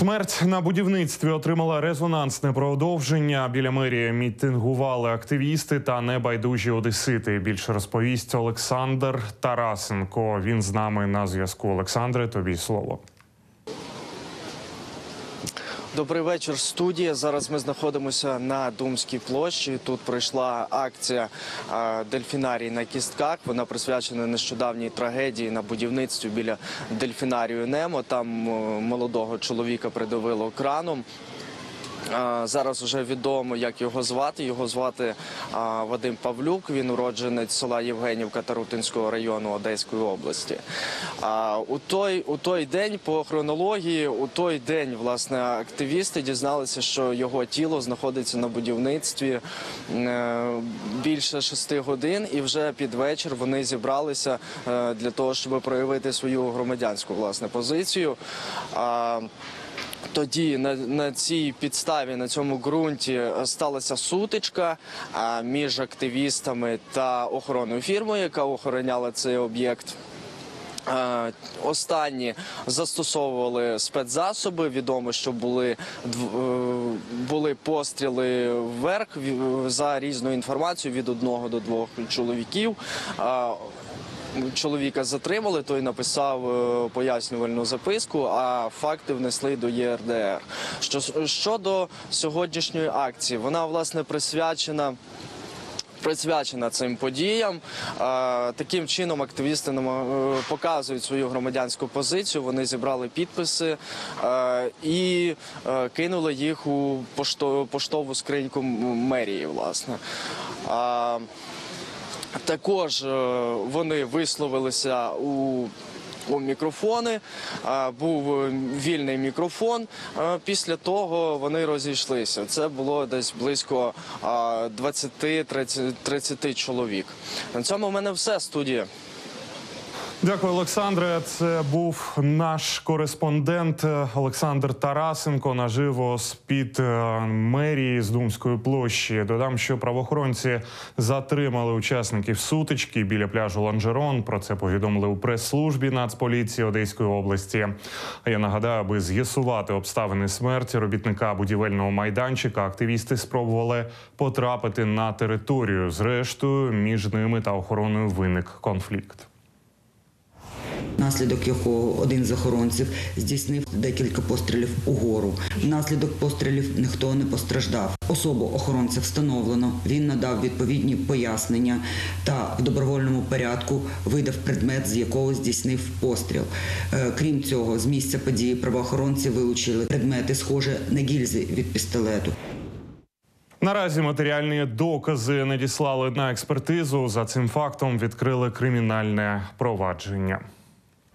Смерть на будівництві отримала резонансне продовження. Біля мерії мітингували активісти та небайдужі одесити. Більше розповість Олександр Тарасенко. Він з нами на зв'язку. Олександре, тобі слово. Добрий вечір, студія. Зараз ми знаходимося на Думській площі. Тут пройшла акція дельфінарій на кістках. Вона присвячена нещодавній трагедії на будівництві біля дельфінарію Немо. Там е, молодого чоловіка придавило краном. Зараз вже відомо, як його звати. Його звати Вадим Павлюк. Він уродженець села Євгенівка Тарутинського району Одеської області. У той, у той день, по хронології, у той день власне активісти дізналися, що його тіло знаходиться на будівництві е, більше шести годин, і вже під вечір вони зібралися е, для того, щоб проявити свою громадянську власне позицію. Тоді на, на цій підставі, на цьому ґрунті е, сталася сутичка а, між активістами та охоронною фірмою, яка охороняла цей об'єкт. Е, Останні застосовували спецзасоби. Відомо, що були е, були постріли вверх за різною інформацією від одного до двох чоловіків. Чоловіка затримали, той написав е, пояснювальну записку, а факти внесли до ЄРДР. Що щодо сьогоднішньої акції, вона власне присвячена. Присвячена цим подіям. Таким чином активісти е, показують свою громадянську позицію. Вони зібрали підписи е, і кинули їх у пошто- поштову скриньку мерії. Власне. Також е, вони висловилися у. У мікрофони А, був е, вільний мікрофон. Після того вони розійшлися. Це було десь близько 20-30 чоловік. На цьому в мене все студія. Дякую, Олександре. Це був наш кореспондент е, Олександр Тарасенко наживо з під мерії з Думської площі. Додам, що правоохоронці затримали учасників сутички біля пляжу Ланжерон. Про це повідомили у прес-службі Нацполіції Одеської області. А я нагадаю, аби з'ясувати обставини смерті робітника будівельного майданчика, активісти спробували потрапити на територію. Зрештою, між ними та охороною виник конфлікт. Наслідок якого один з охоронців здійснив декілька пострілів угору. Внаслідок пострілів ніхто не постраждав. Особу охоронця встановлено. Він надав відповідні пояснення та в добровольному порядку видав предмет, з якого здійснив постріл. Е, Крім цього, з місця події правоохоронці вилучили предмети, схожі на гільзи від пістолету. Наразі матеріальні докази надіслали на експертизу. За цим фактом відкрили кримінальне провадження.